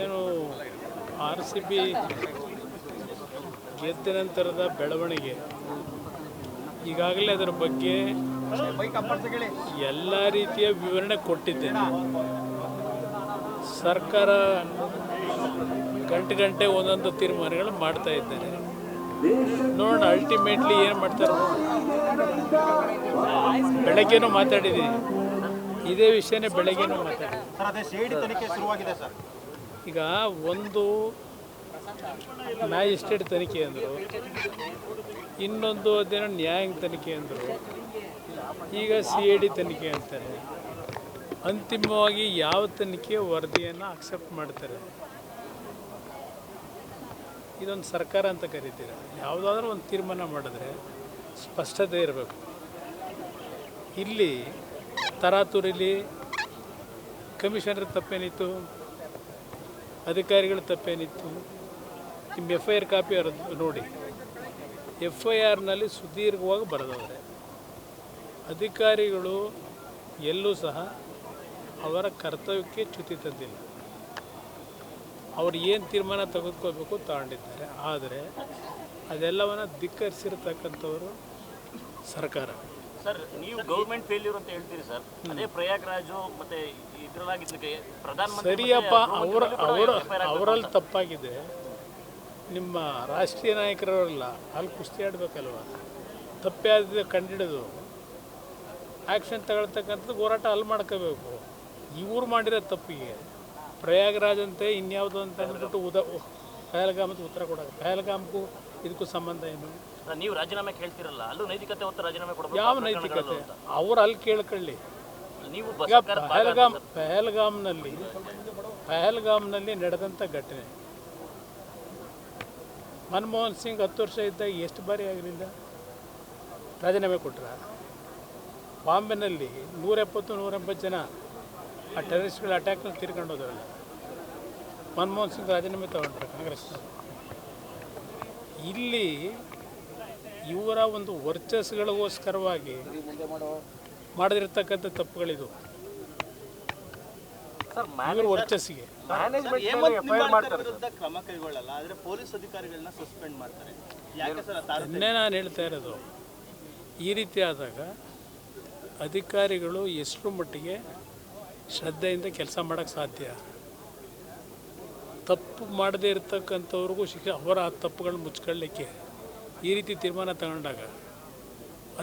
ಏನು R C B ಗೆದ್ದ ನಂತರದ ಬೆಳವಣಿಗೆ. ಈಗಾಗಲೇ ಅದರ ಬಗ್ಗೆ ಎಲ್ಲ ರೀತಿಯ ವಿವರಣೆ ಕೊಟ್ಟಿದ್ದೇನೆ. ಸರ್ಕಾರ ಗಂಟೆ ಗಂಟೆ ಒಂದೊಂದು ತೀರ್ಮಾನಗಳು ಮಾಡ್ತಾ ಇದ್ದೇನೆ. ನೋಡೋಣ ಅಲ್ಟಿಮೇಟ್ಲಿ ಏನು ಮಾಡ್ತಾರೆ. ಬೆಳಗ್ಗೆನೂ ಮಾತಾಡಿದ್ದೀನಿ. ಇದೇ ವಿಷಯನೇ ಬೆಳಗ್ಗೆನೂ ಮಾತಾಡಿದ್ದೀನಿ. ಈಗ ಒಂದು ಮ್ಯಾಜಿಸ್ಟ್ರೇಟ್ ತನಿಖೆ ಅಂದರು, ಇನ್ನೊಂದು ಅದೇನೋ ನ್ಯಾಯಾಂಗ ತನಿಖೆ ಅಂದರು, ಈಗ ಸಿ ಐ ಡಿ ತನಿಖೆ ಅಂತಾರೆ. ಅಂತಿಮವಾಗಿ ಯಾವ ತನಿಖೆ ವರದಿಯನ್ನು ಅಕ್ಸೆಪ್ಟ್ ಮಾಡ್ತಾರೆ? ಇದೊಂದು ಸರ್ಕಾರ ಅಂತ ಕರಿತೀರ? ಯಾವುದಾದ್ರೂ ಒಂದು ತೀರ್ಮಾನ ಮಾಡಿದ್ರೆ ಸ್ಪಷ್ಟತೆ ಇರಬೇಕು. ಇಲ್ಲಿ ತರಾತುರಿಲಿ ಕಮಿಷನರ್ ತಪ್ಪೇನಿತ್ತು? ಅಧಿಕಾರಿಗಳ ತಪ್ಪೇನಿತ್ತು? ನಿಮ್ಮ ಎಫ್ ಐ ಆರ್ ಕಾಪಿ ಅವ್ರದ್ದು ನೋಡಿ. ಎಫ್ ಐ ಆರ್ನಲ್ಲಿ ಸುದೀರ್ಘವಾಗಿ ಬರೆದವ್ರೆ. ಅಧಿಕಾರಿಗಳು ಎಲ್ಲೂ ಸಹ ಅವರ ಕರ್ತವ್ಯಕ್ಕೆ ಚ್ಯುತಿ ತಂದಿಲ್ಲ. ಅವರು ಏನು ತೀರ್ಮಾನ ತೆಗೆದುಕೋಬೇಕು ತಗೊಂಡಿದ್ದಾರೆ. ಆದರೆ ಅದೆಲ್ಲವನ್ನು ಧಿಕ್ಕರಿಸಿರ್ತಕ್ಕಂಥವರು ಸರ್ಕಾರ. ಸರ್ ನೀವು ಗೌರ್ಮೆಂಟ್ ಫೇಲ್ಯೂರ್ ಅಂತ ಹೇಳ್ತೀರಿ ಸರ್. ಅದೇ ಪ್ರಯಾಗ್ರಾಜು ಮತ್ತೆ ಇದ್ರಲ್ಲಾಗಿದ್ದಕ್ಕೆ ಪ್ರಧಾನಮಂತ್ರಿ ಸರಿಯಪ್ಪ ಅವರ ಅವರ ಅವರಲ್ಲಿ ತಪ್ಪಾಗಿದೆ. ನಿಮ್ಮ ರಾಷ್ಟ್ರೀಯ ನಾಯಕರವರಲ್ಲ ಅಲ್ಲಿ ಕುಸ್ತಿ ಆಡಬೇಕಲ್ವ? ತಪ್ಪೇ ಆದ ಕಂಡಿಡಿದು. ಆ್ಯಕ್ಷನ್ ತಗೊಳ್ತಕ್ಕಂಥದ್ದು ಹೋರಾಟ ಅಲ್ಲಿ ಮಾಡ್ಕೋಬೇಕು. ಇವ್ರು ಮಾಡಿರೋ ತಪ್ಪಿಗೆ. ಪ್ರಯಾಗ್ರಾಜ್ ಅಂತೆ ಇನ್ಯಾವುದು ಅಂತ ಅಂದ್ಬಿಟ್ಟು ಉದ ಪಹಲ್ಗಾಮದ ಉತ್ತರ ಕೊಡೋದು. ಪಹಲ್ಗಾಮ್ಗೂ ಇದಕ್ಕೂ ಸಂಬಂಧ ಏನು? ನೀವು ರಾಜೀನಾಮೆ ಕೇಳ್ತಿರಲ್ಲ ಅಲ್ಲೂ ನೈತಿಕತೆ ಹೊತ್ತು ರಾಜೀನಾಮೆ ಕೊಡಬೇಕು ಯಾವ ನೈತಿಕತೆ? ಅವ್ರು ಅಲ್ಲಿ ಕೇಳ್ಕೊಳ್ಳಿ. ನೀವು ಪಹಲ್ಗಾಮ್ ಪಹಲ್ಗಾಮ್ನಲ್ಲಿ ಪಹಲ್ಗಾಮ್ನಲ್ಲಿ ನಡೆದಂಥ ಘಟನೆ. ಮನಮೋಹನ್ ಸಿಂಗ್ ಹತ್ತು ವರ್ಷ ಇದ್ದಾಗ ಎಷ್ಟು ಬಾರಿ ಆಗಲಿಲ್ಲ? ರಾಜೀನಾಮೆ ಕೊಟ್ರ? ಬಾಂಬೆನಲ್ಲಿ ನೂರ ಎಪ್ಪತ್ತು ನೂರ ಎಂಬತ್ತು ಜನ ಆ ಟೆರರಿಸ್ಟ್ಗಳ ಅಟ್ಯಾಕ್ನಲ್ಲಿ ತೀರ್ಕೊಂಡು ಹೋದ್ರಲ್ಲ. ಮನಮೋಹನ್ ಸಿಂಗ್ ರಾಜೀನಾಮೆ ತಗೊಂಡ್ರು ಕಾಂಗ್ರೆಸ್? ಇಲ್ಲಿ ಇವರ ಒಂದು ವರ್ಚಸ್ಗಳಿಗೋಸ್ಕರವಾಗಿ ಮಾಡದಿರ್ತಕ್ಕಂಥ ತಪ್ಪುಗಳಿದು. ಇವ್ರ ವರ್ಚಸ್ಸಿಗೆ. ವಿರುದ್ಧ ಕ್ರಮ ಕೈಗೊಳ್ಳಲ್ಲ ಆದ್ರೆ ಪೊಲೀಸ್ ಅಧಿಕಾರಿಗಳನ್ನ ಸಸ್ಪೆಂಡ್ ಮಾಡ್ತಾರೆ. ಯಾಕೆ ಸರ್ ಆ ಅದನ್ನೇ ನಾನು ಹೇಳ್ತಾ ಇರೋದು ಈ ರೀತಿ ಆದಾಗ ಅಧಿಕಾರಿಗಳು ಎಷ್ಟು ಮಟ್ಟಿಗೆ ಶ್ರದ್ಧೆಯಿಂದ ಕೆಲಸ ಮಾಡೋಕ್ಕೆ ಸಾಧ್ಯ? ತಪ್ಪು ಮಾಡದೇ ಇರತಕ್ಕಂಥವ್ರಿಗೂ ಶಿಕ್ಷೆ ಅವರ ಆ ತಪ್ಪುಗಳನ್ನ ಮುಚ್ಕೊಳ್ಳಿಕ್ಕೆ ಈ ರೀತಿ ತೀರ್ಮಾನ ತಗೊಂಡಾಗ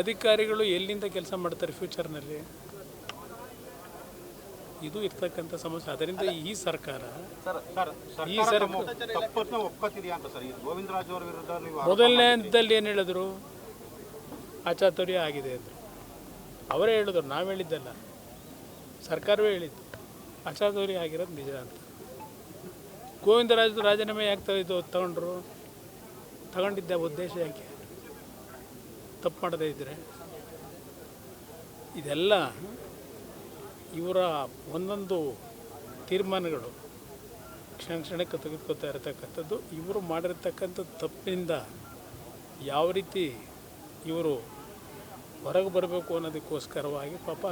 ಅಧಿಕಾರಿಗಳು ಎಲ್ಲಿಂದ ಕೆಲಸ ಮಾಡ್ತಾರೆ ಫ್ಯೂಚರ್ನಲ್ಲಿ? ಇದು ಇರ್ತಕ್ಕಂಥ ಸಮಸ್ಯೆ. ಅದರಿಂದ ಈ ಸರ್ಕಾರ ಸರ್ ಈ ಸರ್ಕಾರ ತಪ್ಪನ್ನ ಒಪ್ಕೋತಿದ್ಯಾ ಅಂತ ಸರ್? ಗೋವಿಂದರಾಜ್ ಅವರ ವಿರುದ್ಧ ನೀವು ಮೊದಲನೇ ಹಂತದಲ್ಲಿ ಏನು ಹೇಳಿದ್ರು? ಅಚಾತುರ್ಯ ಆಗಿದೆ ಅಂದರು. ಅವರೇ ಹೇಳಿದ್ರು ನಾವು ಹೇಳಿದ್ದಲ್ಲ. ಸರ್ಕಾರವೇ ಹೇಳಿದ್ದು ಅಚಾತುರ್ಯ ಆಗಿರೋದು ನಿಜ ಅಂತ. ಗೋವಿಂದರಾಜ್ ರಾಜೀನಾಮೆ ಯಾಕೆ ತಗೊಂಡ್ರು? ತಗೊಂಡಿದ್ದ ಉದ್ದೇಶ ಯಾಕೆ? ತಪ್ಪು ಮಾಡದೇ ಇದ್ದರೆ? ಇದೆಲ್ಲ ಇವರ ಒಂದೊಂದು ತೀರ್ಮಾನಗಳು ಕ್ಷಣ ಕ್ಷಣಕ್ಕೆ ತೆಗೆದುಕೊತಾ ಇರತಕ್ಕಂಥದ್ದು. ಇವರು ಮಾಡಿರತಕ್ಕಂಥ ತಪ್ಪಿನಿಂದ ಯಾವ ರೀತಿ ಇವರು ಹೊರಗೆ ಬರಬೇಕು ಅನ್ನೋದಕ್ಕೋಸ್ಕರವಾಗಿ ಪಾಪ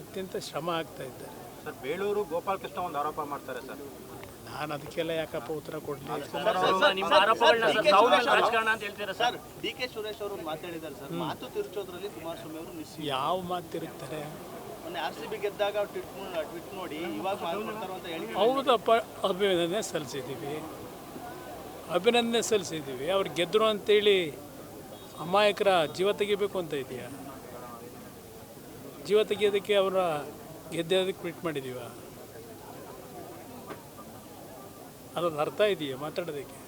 ಅತ್ಯಂತ ಶ್ರಮ ಆಗ್ತಾ ಇದ್ದಾರೆ. ಸರ್, ಬೇಳೂರು ಗೋಪಾಲಕೃಷ್ಣ ಒಂದು ಆರೋಪ ಮಾಡ್ತಾರೆ ಸರ್. ನಾನು ಅದಕ್ಕೆಲ್ಲ ಯಾಕಪ್ಪ ಉತ್ತರ ಕೊಡಲಿ? ಸರ್ ತಾವು ರಾಜಕಾರಣ ಅಂತ ಹೇಳ್ತೀರಾ ಸರ್? ಡಿ ಕೆ ಸುರೇಶ್ ಅವರು ಮಾತಾಡಿದ್ದಾರೆ ಸರ್. ಮಾತು ತಿರುಚೋದ್ರಲ್ಲಿ ಕುಮಾರಸ್ವಾಮಿ ಅವರು ಮಿಸ್ ಯಾವ ಮಾತಿರುತ್ತಾರೆ ಮೊನ್ನೆ ಆರ್ ಸಿ ಬಿ ಗೆದ್ದಾಗ ಟ್ವಿಟ್ ಟ್ವಿಟ್ ನೋಡಿ ಇವಾಗ ಮಾತಾಡ್ತಾರೆ ಅಂತ ಹೇಳಿ ಹೌದಪ್ಪ ಅಭಿನಂದನೆ ಸಲ್ಲಿಸಿದ್ದೀವಿ. ಅಭಿನಂದನೆ ಸಲ್ಲಿಸಿದ್ದೀವಿ. ಅವ್ರು ಗೆದ್ದರು ಅಂತೇಳಿ ಅಮಾಯಕರ ಜೀವ ತೆಗಿಬೇಕು ಅಂತ ಇದೆಯಾ? ಜೀವ ತೆಗಿಯೋದಕ್ಕೆ ಅವರ ಗೆದ್ದೋದಕ್ಕೆ ಟ್ವೀಟ್ ಮಾಡಿದ್ದೀವ? ಅದೊಂದು ಅರ್ಥ ಇದೆಯಾ ಮಾತಾಡೋದಕ್ಕೆ?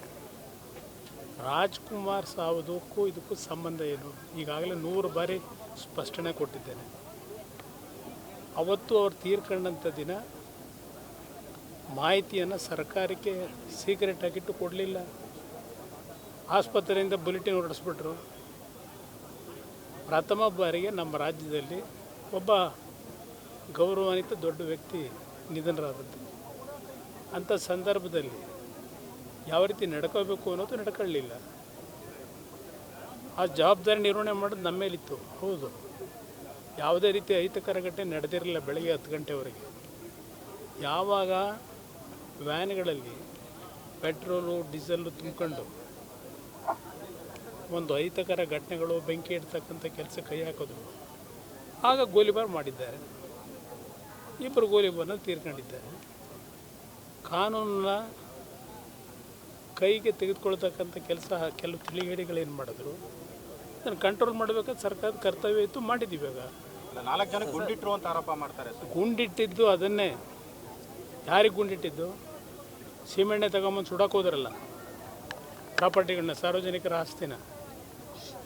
ರಾಜ್ಕುಮಾರ್ ಸಾವುದಕ್ಕೂ ಇದಕ್ಕೂ ಸಂಬಂಧ ಏನು? ಈಗಾಗಲೇ ನೂರು ಬಾರಿ ಸ್ಪಷ್ಟನೆ ಕೊಟ್ಟಿದ್ದೇನೆ. ಅವತ್ತು ಅವ್ರು ತೀರ್ಕೊಂಡಂಥ ದಿನ ಮಾಹಿತಿಯನ್ನು ಸರ್ಕಾರಕ್ಕೆ ಸೀಕ್ರೆಟ್ ಆಗಿಟ್ಟು ಕೊಡಲಿಲ್ಲ. ಆಸ್ಪತ್ರೆಯಿಂದ ಬುಲೆಟಿನ್ ಹೊರಡಿಸ್ಬಿಟ್ರು. ಪ್ರಥಮ ಬಾರಿಗೆ ನಮ್ಮ ರಾಜ್ಯದಲ್ಲಿ ಒಬ್ಬ ಗೌರವಾನ್ವಿತ ದೊಡ್ಡ ವ್ಯಕ್ತಿ ನಿಧನರಾದದ್ದು. ಅಂಥ ಸಂದರ್ಭದಲ್ಲಿ ಯಾವ ರೀತಿ ನಡ್ಕೋಬೇಕು ಅನ್ನೋದು ನಡ್ಕೊಳ್ಳಿಲ್ಲ. ಆ ಜವಾಬ್ದಾರಿ ನಿರ್ವಹಣೆ ಮಾಡೋದು ನಮ್ಮ ಮೇಲಿತ್ತು ಹೌದು. ಯಾವುದೇ ರೀತಿ ಅಹಿತಕರ ಘಟನೆ ನಡೆದಿರಲಿಲ್ಲ ಬೆಳಗ್ಗೆ ಹತ್ತು ಗಂಟೆವರೆಗೆ. ಯಾವಾಗ ವ್ಯಾನ್ಗಳಲ್ಲಿ ಪೆಟ್ರೋಲು, ಡೀಸೆಲ್ಲು ತುಂಬಿಕೊಂಡು ಒಂದು ಅಹಿತಕರ ಘಟನೆಗಳು, ಬೆಂಕಿ ಇಡ್ತಕ್ಕಂಥ ಕೆಲಸ ಕೈ ಹಾಕೋದು. ಆಗ ಗೋಲಿಬಾರ್ ಮಾಡಿದ್ದಾರೆ. ಇಬ್ಬರು ಗೋಲಿಬಾರ್ನ ತೀರ್ಕೊಂಡಿದ್ದಾರೆ. ಕಾನೂನನ್ನ ಕೈಗೆ ತೆಗೆದುಕೊಳ್ತಕ್ಕಂಥ ಕೆಲಸ ಕೆಲವು ತಿಳಿಗೇಡಿಗಳೇನು ಮಾಡಿದ್ರು ಅದನ್ನು ಕಂಟ್ರೋಲ್ ಮಾಡಬೇಕಾದ ಸರ್ಕಾರದ ಕರ್ತವ್ಯ ಇತ್ತು ಮಾಡಿದ್ದೀವಿ ಇವಾಗ ನಾಲ್ಕು ಜನ ಗುಂಡಿಟ್ಟರು ಅಂತ ಆರೋಪ ಮಾಡ್ತಾರೆ ಗುಂಡಿಟ್ಟಿದ್ದು ಅದನ್ನೇ. ಯಾರಿಗೆ ಗುಂಡಿಟ್ಟಿದ್ದು? ಸೀಮೆಣ್ಣೆ ತಗೊಂಬಂದು ಸುಡಕ್ಕೆ ಹೋದ್ರಲ್ಲ ಪ್ರಾಪರ್ಟಿಗಳನ್ನ ಸಾರ್ವಜನಿಕರ ಆಸ್ತಿನ.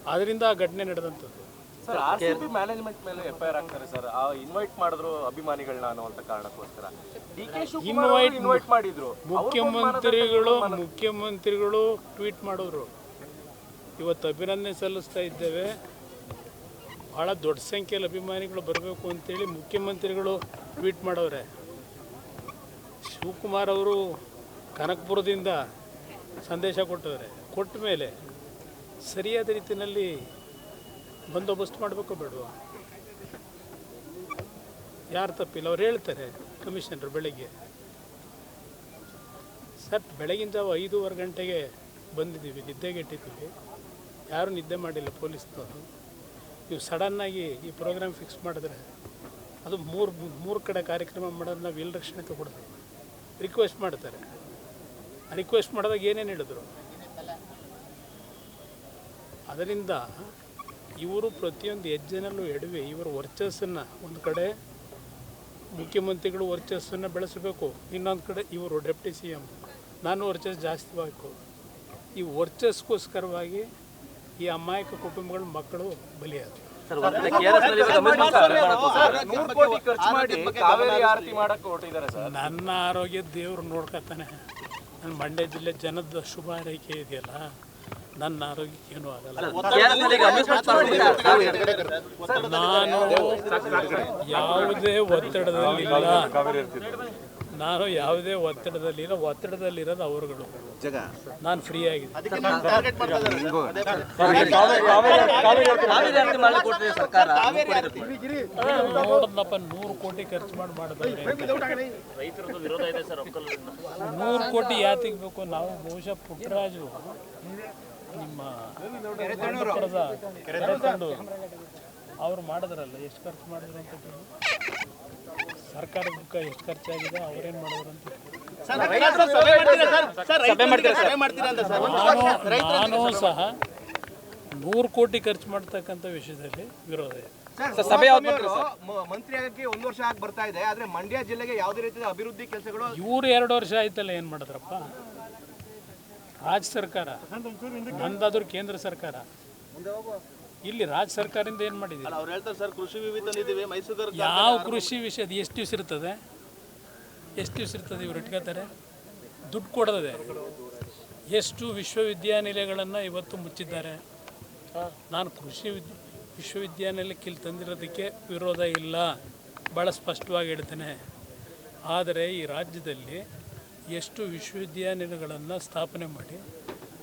ಅದರಿಂದ ಆ ಘಟನೆ ನಡೆದಂಥದ್ದು. ಸರ್ ಆರ್ಸಿಬಿ ಮ್ಯಾನೇಜ್ಮೆಂಟ್ ಮೇಲೆ ಎಫ್ ಐ ಆರ್ ಆಗ್ತಾರೆ ಸರ್. ಆ ಇನ್ವೈಟ್ ಮಾಡಿದ್ರು ಅಭಿಮಾನಿಗಳನ್ನ ಅನ್ನುವಂತ ಕಾರಣಕ್ಕೋಸ್ಕರ. ಡಿ ಕೆ ಇನ್ವೈಟ್ ಇನ್ವೈಟ್ ಮಾಡಿದ್ರು. ಮುಖ್ಯಮಂತ್ರಿಗಳು ಮುಖ್ಯಮಂತ್ರಿಗಳು ಟ್ವೀಟ್ ಮಾಡಿದ್ರು ಇವತ್ತು ಅಭಿನಂದನೆ ಸಲ್ಲಿಸ್ತಾ ಇದ್ದೇವೆ. ಭಾಳ ದೊಡ್ಡ ಸಂಖ್ಯೆಯಲ್ಲಿ ಅಭಿಮಾನಿಗಳು ಬರಬೇಕು ಅಂತೇಳಿ ಮುಖ್ಯಮಂತ್ರಿಗಳು ಟ್ವೀಟ್ ಮಾಡವ್ರೆ. ಶಿವಕುಮಾರ್ ಅವರು ಕನಕಪುರದಿಂದ ಸಂದೇಶ ಕೊಟ್ಟವ್ರೆ. ಕೊಟ್ಟ ಮೇಲೆ ಸರಿಯಾದ ರೀತಿಯಲ್ಲಿ ಬಂದೋಬಸ್ತ್ ಮಾಡಬೇಕು ಬೇಡುವ? ಯಾರು ತಪ್ಪಿಲ್ಲ, ಅವ್ರು ಹೇಳ್ತಾರೆ ಕಮಿಷನರ್ ಬೆಳಗ್ಗೆ. ಸರ್ ಬೆಳಗಿನ ಜಾವ ಐದೂವರೆ ಗಂಟೆಗೆ ಬಂದಿದ್ದೀವಿ, ನಿದ್ದೆಗೆಟ್ಟಿದ್ದೀವಿ. ಯಾರೂ ನಿದ್ದೆ ಮಾಡಿಲ್ಲ ಪೊಲೀಸ್ನವರು. ನೀವು ಸಡನ್ನಾಗಿ ಈ ಪ್ರೋಗ್ರಾಮ್ ಫಿಕ್ಸ್ ಮಾಡಿದ್ರೆ ಅದು ಮೂರು ಮೂರು ಕಡೆ ಕಾರ್ಯಕ್ರಮ ಮಾಡೋದು ನಾವು ಎಲ್ಲಿ ರಕ್ಷಣೆ ತಗೊಡೋದು ರಿಕ್ವೆಸ್ಟ್ ಮಾಡ್ತಾರೆ. ರಿಕ್ವೆಸ್ಟ್ ಮಾಡಿದಾಗ ಏನೇನು ಹೇಳಿದ್ರು? ಅದರಿಂದ ಇವರು ಪ್ರತಿಯೊಂದು ಹೆಜ್ಜೆನಲ್ಲೂ ಎಡವಿ ಇವರ ವರ್ಚಸ್ಸನ್ನು ಒಂದು ಕಡೆ ಮುಖ್ಯಮಂತ್ರಿಗಳು ವರ್ಚಸ್ಸನ್ನು ಬೆಳೆಸಬೇಕು. ಇನ್ನೊಂದು ಕಡೆ ಇವರು ಡೆಪ್ಟಿ ಸಿ ಎಂ ನಾನು ವರ್ಚಸ್ ಜಾಸ್ತಿ ಬೇಕು. ಈ ವರ್ಚಸ್ಗೋಸ್ಕರವಾಗಿ ಈ ಅಮಾಯಕ ಕುಟುಂಬಗಳ ಮಕ್ಕಳು ಬಲಿಯಾದರು. ನೂರು ಕೋಟಿ ಖರ್ಚು ಮಾಡಿ ಕಾವೇರಿ ಆರತಿ ಮಾಡಕ್ಕೆ ಹೊರಟಿದ್ದಾರೆ ಸರ್. ನನ್ನ ಆರೋಗ್ಯ ದೇವ್ರು ನೋಡ್ಕೊತಾನೆ ನನ್ನ ಮಂಡ್ಯ ಜಿಲ್ಲೆ ಜನದ ಶುಭ ಹಾರೈಕೆ ಇದೆಯಲ್ಲ. ನನ್ನ ಆರೋಗ್ಯಕ್ಕೆ ಏನೂ ಆಗಲ್ಲ ನಾನು ಯಾವುದೇ ಒತ್ತಡದಲ್ಲಿಲ್ಲ ನಾನು ಯಾವುದೇ ಒತ್ತಡದಲ್ಲಿರೋ ಒತ್ತಡದಲ್ಲಿರೋದು ಅವರುಗಳು ನಾನು ಫ್ರೀ ಆಗಿದೆ ಟಾರ್ಗೆಟ್ ಮಾಡ್ತಾ ನೋಡದ್ನಪ್ಪ ನೂರು ಕೋಟಿ ಖರ್ಚು ಮಾಡಿ ಮಾಡಿದ್ರೆ ರೈತರದ್ದು ವಿರೋಧ ಇದೆ ಸರ್ ಒಕ್ಕಲಿನ ನೂರು ಕೋಟಿ ಯಾತಿಗೆ ಬೇಕು ನಾವು ಬಹುಶಃ ಪುಟ್ಟರಾಜು ನಿಮ್ಮ ಅವರು ಅವ್ರು ಮಾಡಿದ್ರಲ್ಲ ಎಷ್ಟು ಖರ್ಚು ಮಾಡಿದ್ರು ಅಂತ ಕೇಳಿ. ಬುಕ್ಕ ಎಷ್ಟು ಖರ್ಚಾಗಿದೆ ಅವ್ರೇನು ಮಾಡಿದ್ರು ಅಂತ ಕೇಳಿ. ಸಭೆ ಮಾಡ್ತೀರಾ ಸಭೆ ಮಾಡ್ತೀರಾ ಅಂತ ಸರ್. ನಾನು ನಾನು ಸಹ ನೂರು ಕೋಟಿ ಖರ್ಚು ಮಾಡ್ತಕ್ಕಂಥ ವಿಷಯದಲ್ಲಿ ವಿರೋಧ ಇದೆ. ಸಭೆ ಯಾವ್ದು ಮಂತ್ರಿ ಆಗಕ್ಕೆ ಒಂದು ವರ್ಷ ಆಗಿ ಬರ್ತಾ ಇದೆ ಆದ್ರೆ ಮಂಡ್ಯ ಜಿಲ್ಲೆಗೆ ಯಾವುದೇ ರೀತಿಯ ಅಭಿವೃದ್ಧಿ ಕೆಲಸಗಳು ಇವ್ರು ಎರಡು ವರ್ಷ ಆಯ್ತಲ್ಲ ಏನು ಮಾಡಿದ್ರಪ್ಪ? ರಾಜ್ಯ ಸರ್ಕಾರ ನಂದಾದ್ರೂ ಕೇಂದ್ರ ಸರ್ಕಾರ. ಇಲ್ಲಿ ರಾಜ್ಯ ಸರ್ಕಾರದಿಂದ ಏನು ಮಾಡಿದೆ ಅವ್ರು ಹೇಳ್ತಾರೆ ಸರ್ ಕೃಷಿ ವಿವಿ ತಂದಿದ್ದೀವಿ ಮೈಸೂರು ಯಾವ ಕೃಷಿ ವಿಷಯದ ಎಷ್ಟು ದಿವಸ ಇರ್ತದೆ? ಎಷ್ಟು ದಿವಸ ಇರ್ತದೆ ಇವ್ರು ಇಟ್ಕೋತಾರೆ? ದುಡ್ಡು ಕೊಡದೆ ಎಷ್ಟು ವಿಶ್ವವಿದ್ಯಾನಿಲಯಗಳನ್ನು ಇವತ್ತು ಮುಚ್ಚಿದ್ದಾರೆ? ನಾನು ಕೃಷಿ ವಿದ್ ವಿಶ್ವವಿದ್ಯಾನಿಲಯಕ್ಕೆ ಇಲ್ಲಿ ತಂದಿರೋದಕ್ಕೆ ವಿರೋಧ ಇಲ್ಲ. ಭಾಳ ಸ್ಪಷ್ಟವಾಗಿ ಹೇಳ್ತೇನೆ. ಆದರೆ ಈ ರಾಜ್ಯದಲ್ಲಿ ಎಷ್ಟು ವಿಶ್ವವಿದ್ಯಾನಿಲಯಗಳನ್ನು ಸ್ಥಾಪನೆ ಮಾಡಿ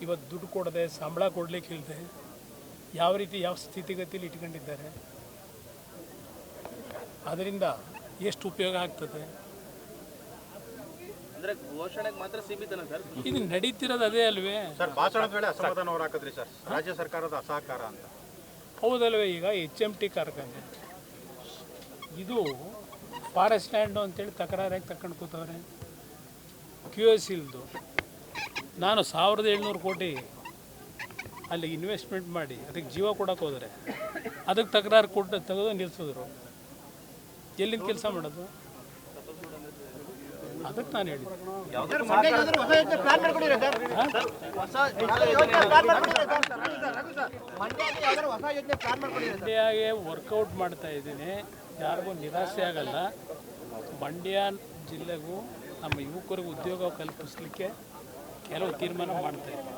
ಇವತ್ತು ದುಡ್ಡು ಕೊಡದೆ ಸಂಬಳ ಕೊಡಲಿಕ್ಕೆ ಇಲ್ಲದೆ ಯಾವ ರೀತಿ ಯಾವ ಸ್ಥಿತಿಗತಿಯಲ್ಲಿ ಇಟ್ಕೊಂಡಿದ್ದಾರೆ ಅದರಿಂದ ಎಷ್ಟು ಉಪಯೋಗ ಆಗ್ತದೆ? ಅಂದ್ರೆ ಘೋಷಣೆಗೆ ಮಾತ್ರ ಸೀಮಿತನ ಸರ್? ಇದು ನಡೀತಿರೋದು ಅದೇ ಅಲ್ವೇ? ಸರ್ ಭಾಷಣದ ವೇಳೆ ಅಸಮಾಧಾನ ಹೊರ ಹಾಕಿದ್ರಿ ಸರ್. ರಾಜ್ಯ ಸರ್ಕಾರದ ಅಸಹಕಾರ ಅಂತ. ಹೌದಲ್ವೇ ಈಗ ಎಚ್ ಎಂ ಟಿ ಕಾರ್ಖಾನೆ. ಇದು ಫಾರೆಸ್ಟ್ ಲ್ಯಾಂಡು ಅಂತೇಳಿ ತಕರಾರಾಗಿ ತಕೊಂಡು ಕೂತವ್ರೆ. ಕ್ಯೂ ಎಸ್ ಇಲ್ದು ನಾನು ಸಾವಿರದ ಏಳ್ನೂರು ಕೋಟಿ ಅಲ್ಲಿ ಇನ್ವೆಸ್ಟ್ಮೆಂಟ್ ಮಾಡಿ ಅದಕ್ಕೆ ಜೀವ ಕೊಡೋಕೆ ಹೋದರೆ ಅದಕ್ಕೆ ತಕರಾರು ಕೊಟ್ಟು ತೆಗೆದು ನಿಲ್ಲಿಸಿದ್ರು. ಎಲ್ಲಿಂದ ಕೆಲಸ ಮಾಡೋದು? ಅದಕ್ಕೆ ನಾನು ಹೇಳಿದ್ದೆ. ಮಂಡ್ಯಾಗೆ ವರ್ಕೌಟ್ ಮಾಡ್ತಾ ಇದ್ದೀನಿ. ಯಾರಿಗೂ ನಿರಾಸೆ ಆಗಲ್ಲ. ಮಂಡ್ಯ ಜಿಲ್ಲೆಗೂ ನಮ್ಮ ಯುವಕರಿಗೆ ಉದ್ಯೋಗ ಕಲ್ಪಿಸಲಿಕ್ಕೆ ಕೆಲವು ತೀರ್ಮಾನ ಮಾಡ್ತಾ ಇದ್ದೀವಿ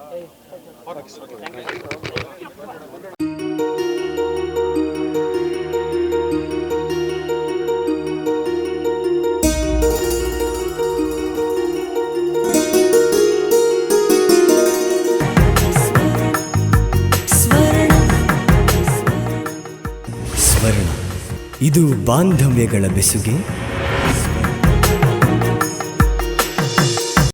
ಇದು ಬಾಂಧವ್ಯಗಳ ಬೆಸುಗೆ.